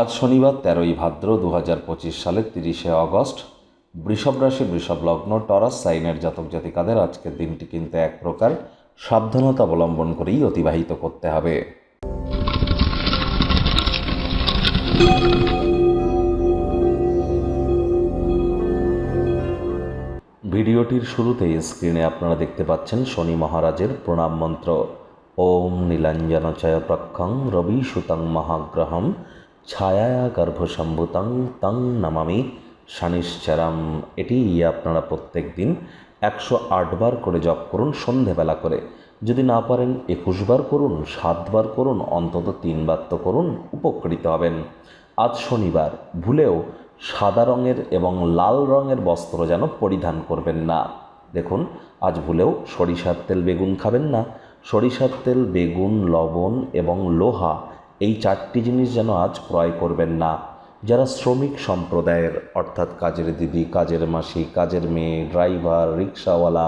আজ শনিবার তেরোই ভাদ্র দু হাজার পঁচিশ সালের তিরিশে অগস্ট বৃষভ রাশি, বৃষভ লগ্ন, টরাস, সাইনের জাতক জাতিকাদের আজকের দিনটি কিন্তু এক প্রকার সাবধানতা অবলম্বন করেই অতিবাহিত করতে হবে। ভিডিওটির শুরুতেই স্ক্রিনে আপনারা দেখতে পাচ্ছেন শনি মহারাজের প্রণাম মন্ত্র। ওম নীলাঞ্জনচয় প্রক্ষং রবি সুতং মহাগ্রহম। ছায়া গর্ভসম্ভুতং তং নমামি শনিশ্চরম। এটি আপনারা প্রত্যেক দিন একশো আটবার করে জপ করুন সন্ধেবেলা করে। যদি না পারেন একুশবার করুন সাতবার করুন, অন্তত তিনবার তো করুন, উপকৃত হবেন। আজ শনিবার, ভুলেও সাদা রঙের এবং লাল রঙের বস্ত্র যেন পরিধান করবেন না। দেখুন, আজ ভুলেও সরিষার তেল বেগুন খাবেন না। সরিষার তেল, বেগুন, লবণ এবং লোহা এই চারটি জিনিস যেন আজ ক্রয় করবেন না। যারা শ্রমিক সম্প্রদায়ের, অর্থাৎ কাজের দিদি, কাজের মাসি, কাজের মেয়ে, ড্রাইভার, রিক্সাওয়ালা,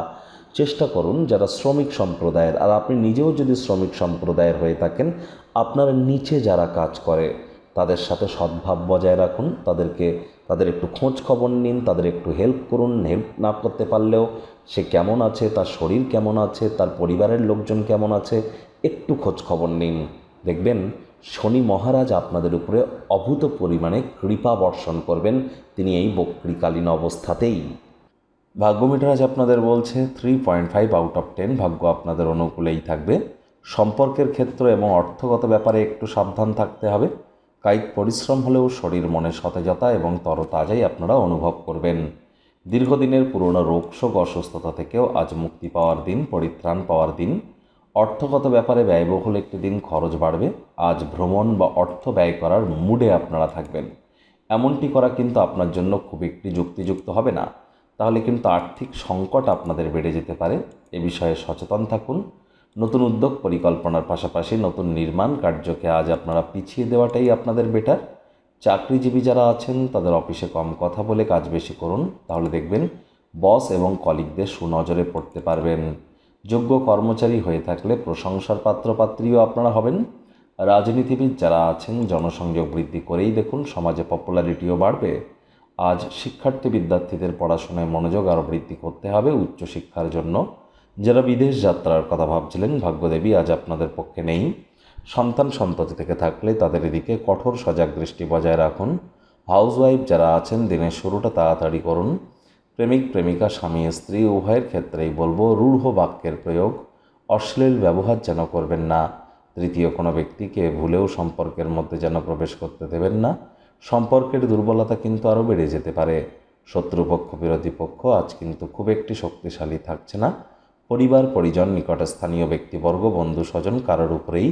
চেষ্টা করুন যারা শ্রমিক সম্প্রদায়ের, আর আপনি নিজেও যদি শ্রমিক সম্প্রদায়ের হয়ে থাকেন, আপনার নিচে যারা কাজ করে, তাদের সাথে সদ্ভাব বজায় রাখুন। তাদেরকে, তাদের একটু খোঁজ খবর নিন, তাদের একটু হেল্প করুন। হেল্প না করতে পারলেও সে কেমন আছে, তার শরীর কেমন আছে, তার পরিবারের লোকজন কেমন আছে, একটু খোঁজ খবর নিন। দেখবেন শনি মহারাজ আপনাদের উপরে অভূত পরিমাণে কৃপা বর্ষণ করবেন। তিনি এই বক্রিকালীন অবস্থাতেই। ভাগ্য মিটারাজ আপনাদের বলছে three point five out of ten ভাগ্য আপনাদের অনুকূলেই থাকবে। সম্পর্কের ক্ষেত্র এবং অর্থগত ব্যাপারে একটু সাবধান থাকতে হবে। কায়িক পরিশ্রম হলেও শরীর মনে সতেজতা এবং তরতাজাই আপনারা অনুভব করবেন। দীর্ঘদিনের পুরনো রোগশোক অসুস্থতা থেকেও আজ মুক্তি পাওয়ার দিন, পরিত্রাণ পাওয়ার দিন। অর্থগত ব্যাপারে ব্যয়বহুল একটি দিন খরচ বাড়বে। আজ ভ্রমণ বা অর্থ ব্যয় করার মুডে আপনারা থাকবেন। এমনটি করা কিন্তু আপনার জন্য খুব একটি যুক্তিযুক্ত হবে না। তাহলে কিন্তু আর্থিক সংকট আপনাদের বেড়ে যেতে পারে। এ বিষয়ে সচেতন থাকুন। নতুন উদ্যোগ পরিকল্পনার পাশাপাশি নতুন নির্মাণ কার্যকে আজ আপনারা পিছিয়ে দেওয়াটাই আপনাদের বেটার। চাকরিজীবী যারা আছেন, তাদের অফিসে কম কথা বলে কাজ বেশি করুন। তাহলে দেখবেন বস এবং কলিগদের সুনজরে পড়তে পারবেন। যোগ্য কর্মচারী হয়ে থাকলে প্রশংসার পাত্রপাত্রীও আপনারা হবেন। রাজনীতিবিদ যারা আছেন, জনসংযোগ বৃদ্ধি করেই দেখুন, সমাজে পপুলারিটিও বাড়বে। আজ শিক্ষার্থী বিদ্যার্থীদের পড়াশোনায় মনোযোগ আরও বৃদ্ধি করতে হবে উচ্চশিক্ষার জন্য। যারা বিদেশ যাত্রার কথা ভাবছিলেন, ভাগ্যদেবী আজ আপনাদের পক্ষে নেই। সন্তান সন্ততি থেকে থাকলে তাদের এদিকে কঠোর সজাগ দৃষ্টি বজায় রাখুন। হাউসওয়াইফ যারা আছেন, দিনের শুরুটা তাড়াতাড়ি করুন। প্রেমিক, প্রেমিকা, স্বামী, স্ত্রী, উভয়ের ক্ষেত্রেই বলব রূঢ় বাক্যের প্রয়োগ অশ্লীল ব্যবহার যেন করবেন না। তৃতীয় কোনো ব্যক্তিকে ভুলেও সম্পর্কের মধ্যে যেন প্রবেশ করতে দেবেন না। সম্পর্কের দুর্বলতা কিন্তু আরও বেড়ে যেতে পারে। শত্রুপক্ষ, বিরোধী পক্ষ আজ কিন্তু খুব একটি শক্তিশালী থাকছে না। পরিবার, পরিজন নিকটস্থানীয় ব্যক্তিবর্গ, বন্ধু, স্বজন কারোর উপরেই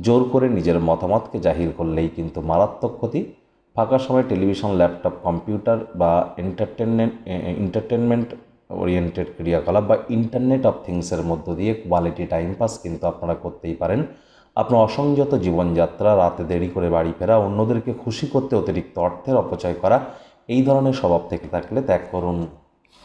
জোর করে নিজের মতামতকে জাহির করলেই কিন্তু মারাত্মক ক্ষতি। ফাঁকা সময় টেলিভিশন, ল্যাপটপ, কম্পিউটার বা এন্টারটেনমেন্ট এন্টারটেনমেন্ট ওরিয়েন্টেড ক্রিয়াকলাপ বা ইন্টারনেট অফ থিংসের মধ্য দিয়ে কোয়ালিটি টাইম পাস কিন্তু আপনারা করতেই পারেন। আপনার অসংযত জীবনযাত্রা, রাতে দেরি করে বাড়ি ফেরা, অন্যদেরকে খুশি করতে অতিরিক্ত অর্থের অপচয় করা, এই ধরনের স্বভাব থেকে থাকলে ত্যাগ করুন।